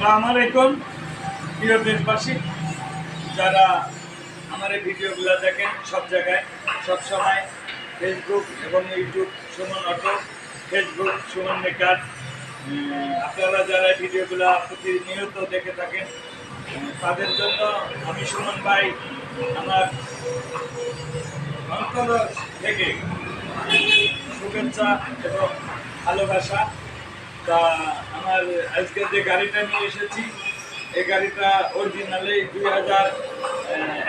আসসালামু আলাইকুম। প্রিয় দেশবাসী, যারা আমার এই ভিডিওগুলো দেখেন সব জায়গায়, সব সময় ফেসবুক এবং YouTube Suman auto Facebook Suman maker. আপনারা যারা ভিডিওগুলো প্রতিনিয়ত দেখে থাকেন তাদের জন্য আমি সুমন ভাই আমার অন্তর থেকে শুভেচ্ছা এবং ভালোবাসা। তা আমার আজকে যে গাড়িটা নিয়ে এসেছি, এই গাড়িটা অরিজিনালি দুই হাজার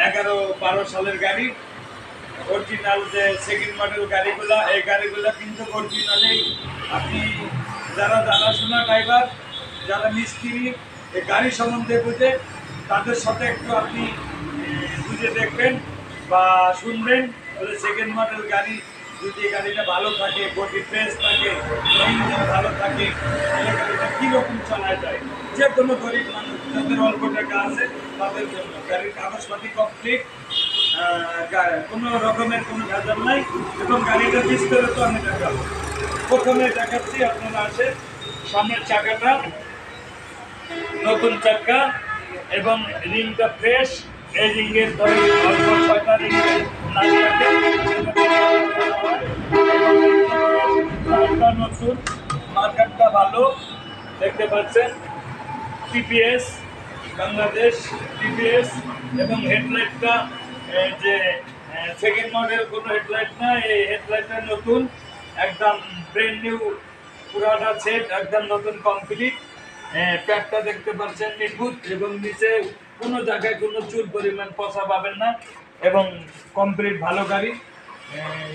এগারো বারো সালের গাড়ি। অরিজিনাল যে সেকেন্ড মডেল গাড়িগুলো, এই গাড়িগুলো কিন্তু অরিজিনালি আপনি যারা জানাশোনা ড্রাইভার যারা মিস্ত্রি, এই গাড়ি সম্বন্ধে বুঝে, তাদের সাথে একটু আপনি বুঝে দেখবেন বা শুনবেন। তাহলে সেকেন্ড মডেল গাড়ি যদি গাড়িটা ভালো থাকে, বডি ফ্রেশ থাকে ইঞ্জিন ভালো থাকে তাহলে গাড়িটা কীরকম চালায় যায়? যে কোনো গরিব মানুষ, যাদের অল্প টাকা আছে, তাদের জন্য। গাড়ির কাগজপাতি কমপ্লিট কোনো রকমের কোনো ভেজাল নাই, এবং গাড়িটা বিস্তারিত আমি দেখাবো। প্রথমে দেখাচ্ছি, আপনারা আসে, সামনের চাকাটা, নতুন চাকা, এবং রিংটা ফ্রেশ এই রিংয়ের ধরে নতুন মার্কেটটা ভালো দেখতে পাচ্ছেন টিপিএস বাংলাদেশ টিপিএস এবং হেডলাইটটা যে সেকেন্ড মডেল কোনো হেডলাইট না এই হেডলাইটটা নতুন, একদম ব্রেন নিউ পুরাটা সেট একদম নতুন কমপ্লিট প্যাকটা দেখতে পাচ্ছেন, নিখুঁত, এবং নিচে কোনো জায়গায় কোনো চুল পরিমাণ পচা পাবেন না এবং কমপ্লিট ভালো গাড়ি।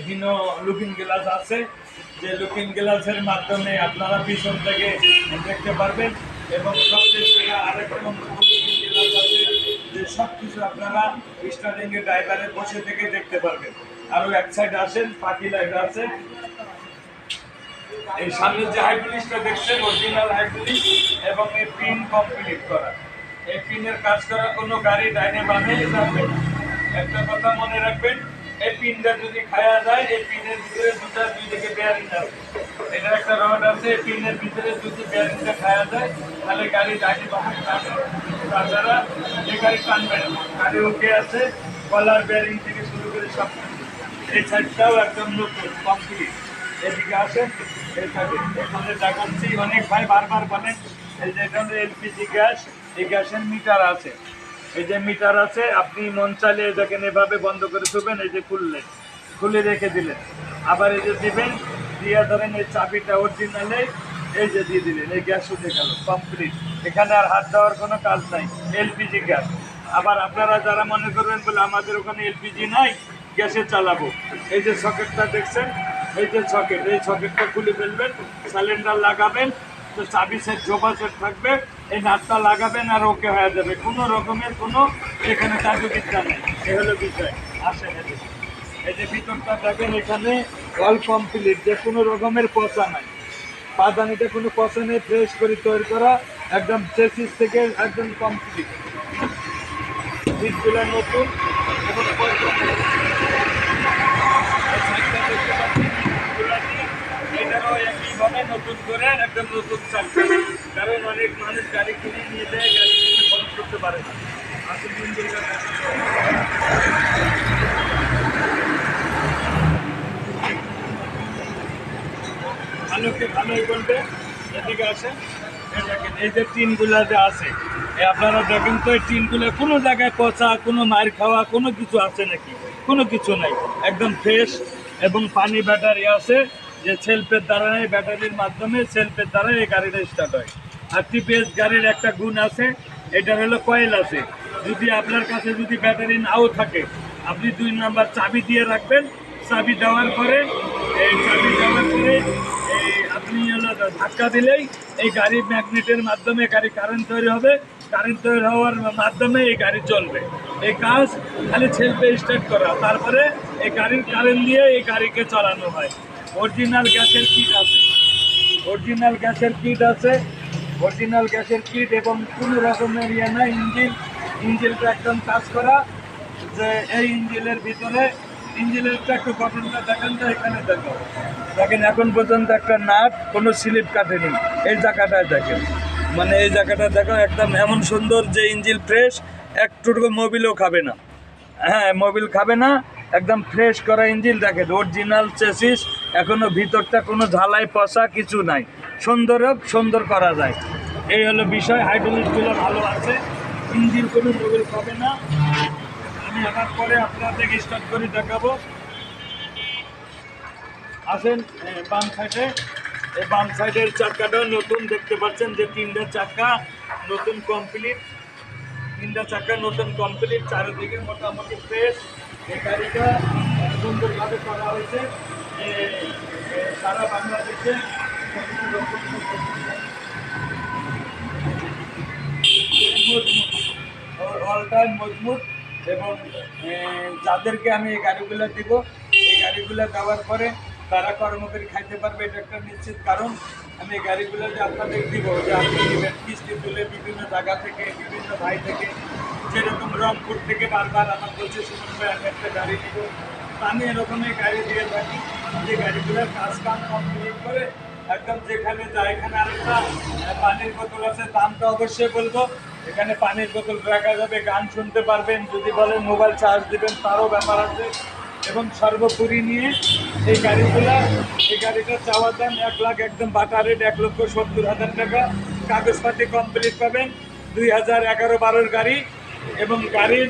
হিনো লুকিং গ্লাস আছে। যে লুকিং গ্লাসের মাধ্যমে আপনারা পিছন থেকে দেখতে পারবেন এবং সবচেয়ে লুকিং গ্লাস যে সব কিছু আপনারা স্টার্টিং এর ড্রাইভারে বসে থেকে দেখতে পারবেন। আরও এক সাইড আসেন, পাখি লাইট আছে এই সামনে যে হাইড্রোলিক্সটা দেখছেন অরিজিনাল হাইড্রোলিক্স এবং এই পিন কমপ্লিট করা। এই পিনের কাজ করা কোনো গাড়ি ডাইনে বামে যাবে একটা কথা মনে রাখবেন এই পিনটা যদি খায়া যায় এই পিনের ভিতরে দুটা, দুই দিকে বেয়ারিং আছে এটার একটা রড আছে এই পিনের ভিতরে যদি বেয়ারিংটা খায়া যায়, তাহলে গাড়ি ডাইনে বামে টানবে তাছাড়া এই গাড়ি টানবে না। গাড়ি ওকে আছে কলার বেয়ারিং থেকে শুরু করে সব এই সাইডটাও একদম নতুন, কমপ্লিট। এদিকে আসেন এই সাইডে এখানে দেখাচ্ছি অনেক ভাই বারবার বলেন, এই যে এখানে এলপিজি গ্যাস এই গ্যাসের মিটার আছে। এই যে মিটার আছে, আপনি মন চালিয়ে দেখেন এভাবে বন্ধ করে থুবেন এই যে খুললেন। খুলে রেখে দিলেন। আবার এই যে দিবেন, দিয়ে ধরেন এই চাবিটা অরিজিনালে এই যে দিয়ে দিলেন, এই গ্যাস উঠে গেল কমপ্লিট এখানে আর হাত দেওয়ার কোনো কাজ নাই এলপিজি গ্যাস। আবার আপনারা যারা মনে করবেন বলে আমাদের ওখানে এলপিজি নাই, গ্যাসে চালাবো। এই যে সকেটটা দেখছেন, এই যে সকেট, এই সকেটটা খুলে ফেলবেন সিলিন্ডার লাগাবেন, তো চাবি সেট জোপা সেট থাকবে। এই নাটটা লাগাবেন আর ওকে হয়ে যাবে। কোনো রকমের কোনো এখানে কাজুবিদ্যা নেই। এ হলো বিষয়। এদিকে। এই যে ভিতরটা দেখেন, এখানে অল কমপ্লিট যে কোনো রকমের পচা নাই। পাদানিতে কোনো পচা নেই ফ্রেশ করে তৈরি করা, একদম চেসিস থেকে একদম কমপ্লিট সিটগুলো নতুন। এবং পচা নেই। এই সাইডটা দেখতে পাচ্ছেন, সিটগুলো নিয়ে একইভাবে নতুন করে একদম নতুন চালবে কারণ অনেক মানুষ গাড়ি কিনে নিয়ে যায়, গাড়ি কিনে খরচ করতে পারে না। আসলে ভালোকে ভালোই বলবে, এদিকে আসেন। এই যে টিনগুলা যে আছে আপনারা দেখেন তো এই টিনগুলো কোনো জায়গায় পচা, কোনো মার খাওয়া, কোনো কিছু আছে নাকি? কোনো কিছু নাই। একদম ফ্রেশ এবং পানি ব্যাটারি আছে। যে সেলফের দ্বারা ব্যাটারির মাধ্যমে সেলফের দ্বারা এই গাড়িটা স্টার্ট হয়। আর টিপিএস গাড়ির একটা গুণ আছে, এটা হলো কয়েল আছে। যদি আপনার কাছে যদি ব্যাটারি নাও থাকে, আপনি দুই নাম্বার চাবি দিয়ে রাখবেন। চাবি দেওয়ার পরে, এই চাবি দেওয়ার পরে, এই আপনি হলো ধাক্কা দিলেই এই গাড়ি ম্যাগনেটের মাধ্যমে গাড়ি কারেন্ট তৈরি হবে। কারেন্ট তৈরি হওয়ার মাধ্যমে এই গাড়ি চলবে। এই কাজ খালি ছেলপে স্টার্ট করা। তারপরে এই গাড়ির কারেন্ট দিয়ে এই গাড়িকে চালানো হয়। অরিজিনাল গ্যাসের কিট আছে। অরিজিনাল গ্যাসের কিট আছে। অরিজিনাল গ্যাসের কিট এবং কোনো রকমের ইয়ে না ইঞ্জিন ইঞ্জিনটা একদম কাজ করা। যে এই ইঞ্জিনের ভিতরে ইঞ্জিনেরটা একটু গঠনটা দেখেন তো, এখানে দেখো। দেখেন, এখন পর্যন্ত একটা নাট, কোনো স্লিপ কাটেনি। এই জায়গাটায় দেখেন। মানে এই জায়গাটা দেখো, একদম এমন সুন্দর যে ইঞ্জিল ফ্রেশ একটুকু মোবিলও খাবে না। হ্যাঁ মোবিল খাবে না। একদম ফ্রেশ করা ইঞ্জিল দেখে অরিজিনাল চেসিস, এখনও ভিতরটা কোনো ঝালাই পচা কিছু নাই। সুন্দর সুন্দর করা যায়। এই হলো বিষয়, হাইড্রোলিকগুলো ভালো আছে। ইঞ্জিন কোনো মোবিল খাবে না। আমি আবার পরে আপনাদের স্টার্ট করে দেখাবো। আসেন বাম সাইডে এই বাম সাইডের চাকাটা নতুন, দেখতে পাচ্ছেন যে তিনটা চাকা নতুন কমপ্লিট তিনটা চাকা নতুন কমপ্লিট চারিদিকে মোটামুটি ফ্রেশ এই গাড়িটা সুন্দরভাবে করা হয়েছে সারা মজবুত এবং যাদেরকে আমি এই গাড়িগুলো দিব, এই গাড়িগুলো দেওয়ার পরে তারা কর্মকরী খাইতে পারবে, এটা একটা নিশ্চিত কারণ। আমি এই গাড়িগুলো যে আপনাদের দিব, যে আপনি কিস্তি তুলে বিভিন্ন জায়গা থেকে, বিভিন্ন ভাই থেকে যেরকম রংপুর থেকে বারবার আমার বলছে, সুমন ভাই, আমি একটা গাড়ি তো আমি এরকমই গাড়ি দিয়ে থাকি। যে গাড়িগুলোর কাজ কাম কমপ্লিট করে একদম যেখানে যায় এখানে আরেকটা পানির বোতল আছে, দামটা অবশ্যই বলব। এখানে পানির বোতল রাখা যাবে, গান শুনতে পারবেন, যদি বলেন মোবাইল চার্জ দিবেন, তারও ব্যাপার আছে। এবং সর্বোপরি নিয়ে এই গাড়িগুলা, এই গাড়িটা চাওয়ার দাম এক লাখ, একদম বাটা রেট এক লক্ষ সত্তর হাজার টাকা। কাগজপাতি কমপ্লিট পাবেন। দুই হাজার এগারো বারোর গাড়ি। এবং গাড়ির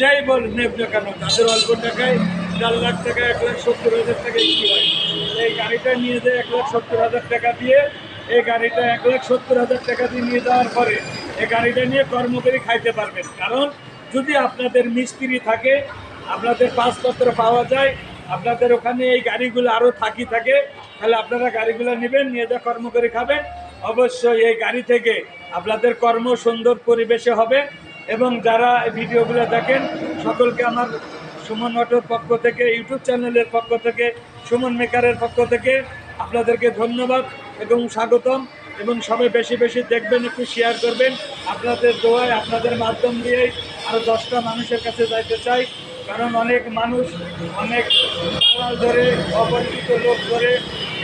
যাই বল নেব না কেন, তাদের অল্প টাকায় চার লাখ টাকা এক লাখ সত্তর হাজার টাকা বিক্রি হয়। এই গাড়িটা নিয়ে যায় এক লাখ সত্তর হাজার টাকা দিয়ে, এই গাড়িটা এক লাখ সত্তর হাজার টাকা দিয়ে নিয়ে যাওয়ার পরে এই গাড়িটা নিয়ে কর্মকরী খাইতে পারবেন। কারণ যদি আপনাদের মিস্ত্রি থাকে, আপনাদের পাসপত্র পাওয়া যায়, আপনাদের ওখানে এই গাড়িগুলো আরও থাকি থাকে, তাহলে আপনারা গাড়িগুলো নেবেন, নিয়ে যা কর্ম করে খাবেন। অবশ্যই এই গাড়ি থেকে আপনাদের কর্ম সুন্দর পরিবেশে হবে। এবং যারা এই ভিডিওগুলো দেখেন, সকলকে আমার সুমন অটোর পক্ষ থেকে, ইউটিউব চ্যানেলের পক্ষ থেকে, সুমন মেকারের পক্ষ থেকে আপনাদেরকে ধন্যবাদ এবং স্বাগতম। এবং সবাই বেশি বেশি দেখবেন, একটু শেয়ার করবেন। আপনাদের দোয়ায়, আপনাদের মাধ্যম দিয়েই আরও দশটা মানুষের কাছে যাইতে চাই। কারণ অনেক মানুষ অনেক দালাল ধরে, অপরিচিত লোক ধরে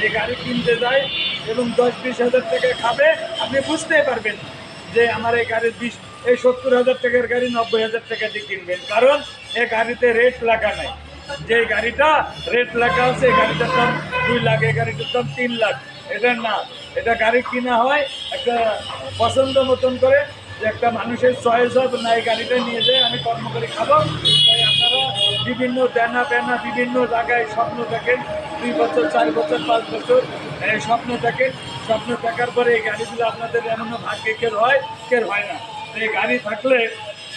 এই গাড়ি কিনতে যায় এবং দশ বিশ হাজার টাকা খাবে, আপনি বুঝতেই পারবেন যে আমার এই গাড়ির বিশ এই সত্তর হাজার টাকার গাড়ি নব্বই হাজার টাকা দিয়ে কিনবেন। কারণ এই গাড়িতে রেট লাগা নাই। যে গাড়িটা রেট লাগা আছে এই গাড়িটার দাম দুই লাখ এই গাড়িটার দাম তিন লাখ। এটা না। এটা গাড়ি কিনা হয় একটা পছন্দ মতন করে যে একটা মানুষের চয়েস হবে না এই গাড়িটা নিয়ে যায়, আমি কর্ম করে খাব। তাই আপনারা বিভিন্ন দেনা পেনা বিভিন্ন জায়গায় স্বপ্ন দেখেন। দুই বছর, চার বছর, পাঁচ বছর স্বপ্ন দেখেন। স্বপ্ন দেখার পরে এই গাড়িগুলো আপনাদের এমনও ভাগ্যে কেউ হয় কেউ হয় না। এই গাড়ি থাকলে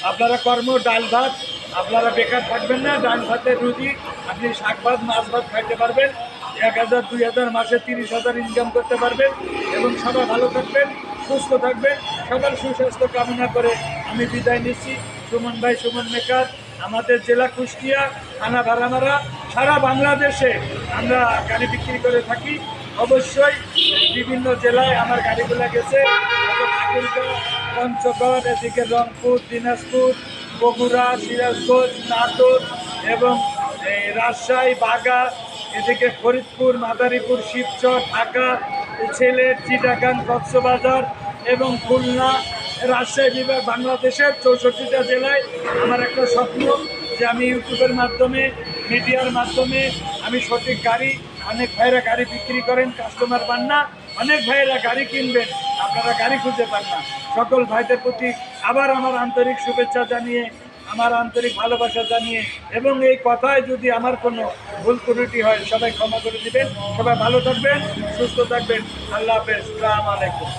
আপনারা কর্ম, ডাল ভাত, আপনারা বেকার থাকবেন না, ডাল ভাতের রুজি আপনি শাক ভাত, মাছ ভাত খাইতে পারবেন। এক হাজার, দুই হাজার, মাসে তিরিশ হাজার ইনকাম করতে পারবেন এবং সবাই ভালো থাকবেন, সুস্থ থাকবেন। সবার সুস্বাস্থ্য কামনা করে আমি বিদায় নিচ্ছি। সুমন ভাই, সুমন মেকার, আমাদের জেলা কুষ্টিয়া, থানা ভাড়ামারা, সারা বাংলাদেশে আমরা গাড়ি বিক্রি করে থাকি। অবশ্যই বিভিন্ন জেলায় আমার গাড়িগুলো গেছে। পঞ্চগড়, এদিকে রংপুর, দিনাজপুর, বগুড়া, সিরাজগঞ্জ, নাটোর এবং রাজশাহী, বাগা, এদিকে ফরিদপুর, মাদারীপুর, শিবচর, ঢাকা ছেলের চিটাগাং, কক্সবাজার এবং খুলনা, রাজশাহী বিভাগ, বাংলাদেশের চৌষট্টিটা জেলায় আমার একটা স্বপ্ন যে আমি ইউটিউবের মাধ্যমে, মিডিয়ার মাধ্যমে আমি সঠিক গাড়ি, অনেক ভাইরা গাড়ি বিক্রি করেন, কাস্টমার পান না, অনেক ভাইয়েরা গাড়ি কিনবেন, আপনারা গাড়ি খুঁজে পান না। সকল ভাইদের প্রতি আবার আমার আন্তরিক শুভেচ্ছা জানিয়ে, আমার আন্তরিক ভালোবাসা জানিয়ে এবং এই কথায় যদি আমার কোনো ভুল ত্রুটি হয়, সবাই ক্ষমা করে দিবেন। সবাই ভালো থাকবেন, সুস্থ থাকবেন। আল্লাহ হাফেজ। সালাম আলাইকুম।